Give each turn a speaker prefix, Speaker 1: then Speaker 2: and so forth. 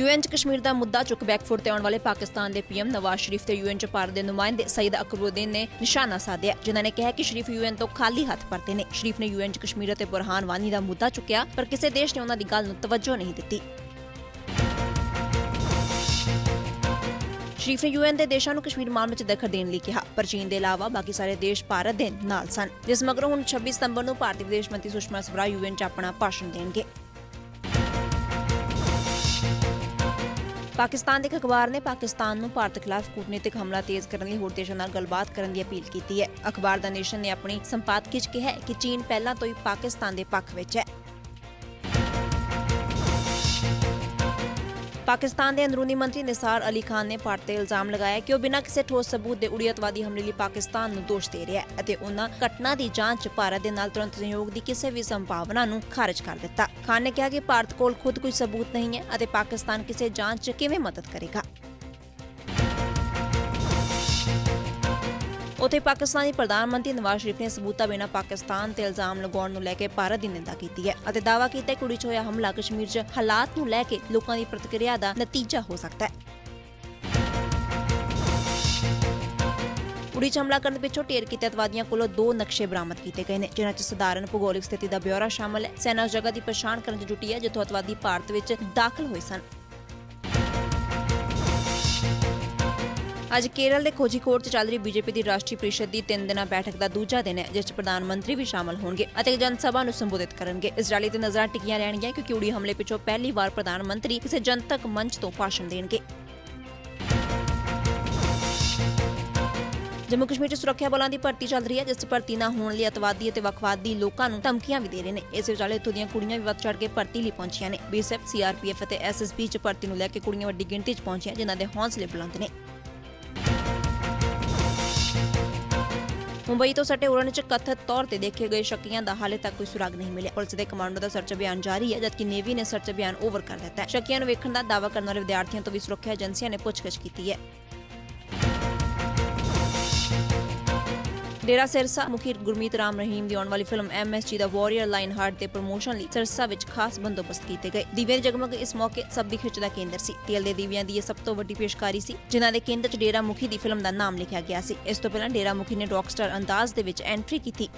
Speaker 1: UN 'ਚ ਕਸ਼ਮੀਰ ਦਾ ਮੁੱਦਾ ਚੁੱਕ ਬੈਕਫੁੱਟ ਤੇ ਆਉਣ ਵਾਲੇ ਪਾਕਿਸਤਾਨ ਦੇ ਪੀਐਮ ਨਵਾਜ਼ ਸ਼ਰੀਫ ਤੇ ਯੂਐਨ 'ਚ ਭਾਰਤ ਦੇ ਨੁਮਾਇੰਦੇ ਸਈਦ ਅਕਬਰੁੱਦੀਨ ਨੇ ਨਿਸ਼ਾਨਾ ਸਾਧਿਆ, ਜਿਨ੍ਹਾਂ ਨੇ ਕਿਹਾ ਕਿ ਸ਼ਰੀਫ ਯੂਐਨ ਤੋਂ ਖਾਲੀ ਹੱਥ ਪਰਤੇ ਨੇ। ਸ਼ਰੀਫ ਨੇ ਯੂਐਨ 'ਚ ਕਸ਼ਮੀਰ ਅਤੇ ਬੁਰਹਾਨ ਵਾਨੀ ਦਾ ਮੁੱਦਾ ਚੁੱਕਿਆ, ਪਰ ਕਿਸੇ ਦੇਸ਼ ਨੇ ਉਹਨਾਂ ਦੀ ਗੱਲ ਨੂੰ ਤਵੱਜੋ ਨਹੀਂ ਦਿੱਤੀ। ਸ਼ਰੀਫ ਨੇ ਯੂਐਨ ਦੇ ਦੇਸ਼ਾਂ ਨੂੰ ਕਸ਼ਮੀਰ ਮਾਮਲੇ 'ਚ ਦਖਲ ਦੇਣ ਲਈ ਕਿਹਾ, ਪਰ ਚੀਨ ਦੇ ਇਲਾਵਾ ਬਾਕੀ ਸਾਰੇ ਦੇਸ਼ ਭਾਰਤ ਦੇ ਨਾਲ ਸਨ। ਜਿਸ ਮਗਰੋਂ ਹੁਣ 26 ਸਤੰਬਰ ਨੂੰ ਭਾਰਤੀ ਵਿਦੇਸ਼ ਮੰਤਰੀ ਸੁਸ਼ਮਾ ਸਵਰਾਜ ਯੂਐਨ 'ਚ ਆਪਣਾ ਭਾਸ਼ਣ ਦੇਣਗੇ। ਪਾਕਿਸਤਾਨ ਦੇ ਇੱਕ ਅਖਬਾਰ ਨੇ ਪਾਕਿਸਤਾਨ ਨੂੰ ਭਾਰਤ ਖਿਲਾਫ ਕੂਟਨੀਤਿਕ ਹਮਲਾ ਤੇਜ਼ ਕਰਨ ਲਈ ਹੋਰ ਦੇਸ਼ਾਂ ਨਾਲ ਗੱਲਬਾਤ ਕਰਨ ਦੀ ਅਪੀਲ ਕੀਤੀ ਹੈ। ਅਖਬਾਰ ਦਾ ਨੇਸ਼ਨ ਨੇ ਆਪਣੀ ਸੰਪਾਦਕੀ 'ਚ ਕਿਹਾ ਕਿ ਚੀਨ ਪਹਿਲਾਂ ਤੋਂ ਹੀ ਪਾਕਿਸਤਾਨ ਦੇ ਪੱਖ ਵਿੱਚ ਹੈ। ਪਾਕਿਸਤਾਨ ਦੇ ਅੰਦਰੂਨੀ ਮੰਤਰੀ ਨਿਸਾਰ ਅਲੀ ਖਾਨ ਨੇ ਭਾਰਤ ਤੇ ਇਲਜ਼ਾਮ ਲਗਾਇਆ ਕਿ ਉਹ ਬਿਨਾਂ ਕਿਸੇ ਠੋਸ ਸਬੂਤ ਦੇ ਉੜੀਅਤਵਾਦੀ ਹਮਲੇ ਲਈ ਪਾਕਿਸਤਾਨ ਨੂੰ ਦੋਸ਼ ਦੇ ਰਿਹਾ ਹੈ ਅਤੇ ਉਹਨਾਂ ਘਟਨਾ ਦੀ ਜਾਂਚ 'ਚ ਭਾਰਤ ਦੇ ਨਾਲ ਤੁਰੰਤ ਸਹਿਯੋਗ ਦੀ ਕਿਸੇ ਵੀ ਸੰਭਾਵਨਾ ਨੂੰ ਖਾਰਜ ਕਰ ਦਿੱਤਾ। ਖਾਨ ਨੇ ਕਿਹਾ ਕਿ ਭਾਰਤ ਕੋਲ ਖੁਦ ਕੋਈ ਸਬੂਤ ਨਹੀਂ ਹੈ ਅਤੇ ਪਾਕਿਸਤਾਨ ਕਿਸੇ ਜਾਂਚ 'ਚ ਕਿਵੇਂ ਮਦਦ ਕਰੇਗਾ। ਉੱਥੇ ਪਾਕਿਸਤਾਨੀ ਪ੍ਰਧਾਨ ਮੰਤਰੀ ਨਵਾਜ਼ ਸ਼ਰੀਫ ਨੇ ਸਬੂਤਾਂ ਬਿਨਾਂ ਪਾਕਿਸਤਾਨ ਤੇ ਇਲਜ਼ਾਮ ਲਗਾਉਣ ਨੂੰ ਲੈ ਕੇ ਭਾਰਤ ਦੀ ਨਿੰਦਾ ਕੀਤੀ ਹੈ ਅਤੇ ਦਾਅਵਾ ਕੀਤਾ ਕੁੜੀ 'ਚ ਹੋਇਆ ਹਮਲਾ ਕਸ਼ਮੀਰ 'ਚ ਹਾਲਾਤ ਨੂੰ ਲੈ ਕੇ ਲੋਕਾਂ ਦੀ ਪ੍ਰਤੀਕਿਰਿਆ ਦਾ ਨਤੀਜਾ ਹੋ ਸਕਦਾ ਹੈ। ਉੜੀ 'ਚ ਹਮਲਾ ਕਰਨ ਪਿੱਛੋਂ ਢੇਰ ਕੀਤੇ ਅਤਵਾਦੀਆਂ ਕੋਲੋਂ ਦੋ ਨਕਸ਼ੇ ਬਰਾਮਦ ਕੀਤੇ ਗਏ ਨੇ, ਜਿਨ੍ਹਾਂ 'ਚ ਸਧਾਰਨ ਭੂਗੋਲਿਕ ਸਥਿਤੀ ਦਾ ਬਿਊਰਾ ਸ਼ਾਮਲ ਹੈ। ਸੈਨਾ ਉਸ ਜਗ੍ਹਾ ਦੀ ਪਛਾਣ ਕਰਨ 'ਚ ਜੁਟੀ ਹੈ, ਜਿੱਥੋਂ ਅਤਵਾਦੀ ਭਾਰਤ ਵਿੱਚ ਦਾਖਲ ਹੋਏ ਸਨ। ਅੱਜ ਕੇਰਲ ਦੇ ਕੋਝੀਕੋਡ 'ਚ ਚੱਲ ਰਹੀ ਬੀਜੇਪੀ ਦੀ ਰਾਸ਼ਟਰੀ ਪਰਿਸ਼ਦ ਦੀ ਤਿੰਨ ਦਿਨਾਂ ਬੈਠਕ ਦਾ ਦੂਜਾ ਦਿਨ ਹੈ, ਜਿਸ 'ਚ ਪ੍ਰਧਾਨ ਮੰਤਰੀ ਵੀ ਸ਼ਾਮਲ ਹੋਣਗੇ ਅਤੇ ਜਨ ਸਭਾ ਨੂੰ ਸੰਬੋਧਿਤ ਕਰਨਗੇ। ਇਸ ਰੈਲੀ ਤੇ ਨਜ਼ਰਾਂ ਟਿਕੀਆਂ ਰਹਿਣਗੀਆਂ ਕਿਉਂਕਿ ਉੜੀ ਹਮਲੇ ਪਿੱਛੋਂ ਪਹਿਲੀ ਵਾਰ ਪ੍ਰਧਾਨ ਮੰਤਰੀ ਕਿਸੇ ਜਨਤਕ ਮੰਚ ਤੋਂ ਭਾਸ਼ਣ ਦੇਣਗੇ। ਜੰਮੂ ਕਸ਼ਮੀਰ 'ਚ ਸੁਰੱਖਿਆ ਬਲਾਂ ਦੀ ਭਰਤੀ ਚੱਲ ਰਹੀ ਹੈ, ਜਿਸ 'ਚ ਭਰਤੀ ਨਾ ਹੋਣ ਲਈ ਅਤਵਾਦੀ ਅਤੇ ਵੱਖਵਾਦੀ ਲੋਕਾਂ ਨੂੰ ਧਮਕੀਆਂ ਵੀ ਦੇ ਰਹੇ ਨੇ। ਇਸੇ ਵਿਚਾਲੇ ਇੱਥੋਂ ਦੀਆਂ ਕੁੜੀਆਂ ਵੀ ਵੱਧ ਚੜ ਕੇ ਭਰਤੀ ਲਈ ਪਹੁੰਚੀਆਂ ਨੇ। ਬੀਐਸਐਫ, ਸੀਆਰਪੀਐਫ ਅਤੇ ਐਸਐਸਬੀ 'ਚ ਭਰਤੀ ਨੂੰ ਲੈ ਕੇ ਕੁੜੀਆਂ ਵੱਡੀ ਗਿਣਤੀ 'ਚ ਪਹੁੰਚੀਆਂ, ਜਿਨ੍ਹਾਂ ਦੇ ਹੌਸਲੇ ਬੁਲੰਦ ਨੇ। ਮੁੰਬਈ ਤੋਂ ਸਟੇ ਉੜਨ 'ਚ ਕਥਿਤ ਤੌਰ ਤੇ ਦੇਖੇ ਗਏ ਸ਼ੱਕੀਆਂ ਦਾ ਹਾਲੇ ਤੱਕ ਕੋਈ ਸੁਰਾਗ ਨਹੀਂ ਮਿਲਿਆ। ਪੁਲਿਸ ਦੇ ਕਮਾਂਡੋ ਦਾ ਸਰਚ ਅਭਿਆਨ ਜਾਰੀ ਹੈ, ਜਦਕਿ ਨੇਵੀ ਨੇ ਸਰਚ ਅਭਿਆਨ ਓਵਰ ਕਰ ਦਿੱਤਾ ਹੈ। ਸ਼ੱਕੀਆਂ ਨੂੰ ਵੇਖਣ ਦਾ ਦਾਅਵਾ ਕਰਨ ਵਾਲੇ ਵਿਦਿਆਰਥੀਆਂ ਤੋਂ ਵੀ ਸੁਰੱਖਿਆ ਏਜੰਸੀਆਂ ਨੇ ਪੁੱਛਗਿੱਛ ਕੀਤੀ ਹੈ। ਡੇਰਾ ਸਿਰਸਾ ਮੁਖੀ ਗੁਰਮੀਤ ਰਾਮ ਰਹੀਮ ਦੀ ਆਉਣ ਵਾਲੀ film MSG the warrior lion heart ਦੇ ਪ੍ਰੋਮੋਸ਼ਨ ਲਈ ਸਿਰਸਾ ਵਿੱਚ ਖਾਸ ਬੰਦੋਬਸਤ ਕੀਤੇ ਗਏ। ਦੀਵੇ ਦੇ ਜਗਮਗ ਇਸ ਮੌਕੇ ਸਭ ਦੀ ਖਿੱਚ ਦਾ ਕੇਂਦਰ ਸੀ। ਤੇਲ ਦੇ ਦੀਵਿਆਂ ਦੀ ਇਹ ਸਭ ਤੋਂ ਵੱਡੀ ਪੇਸ਼ਕਾਰੀ ਸੀ, ਜਿਨ੍ਹਾਂ ਦੇ ਕੇਂਦਰ 'ਚ ਡੇਰਾ ਮੁਖੀ ਦੀ ਫਿਲਮ ਦਾ ਨਾਮ ਲਿਖਿਆ ਗਿਆ ਸੀ। ਇਸ ਤੋਂ ਪਹਿਲਾਂ ਡੇਰਾ ਮੁਖੀ ਨੇ ਰੌਕਸਟਾਰ ਅੰਦਾਜ਼ ਦੇ ਵਿੱਚ ਐਂਟਰੀ ਕੀਤੀ।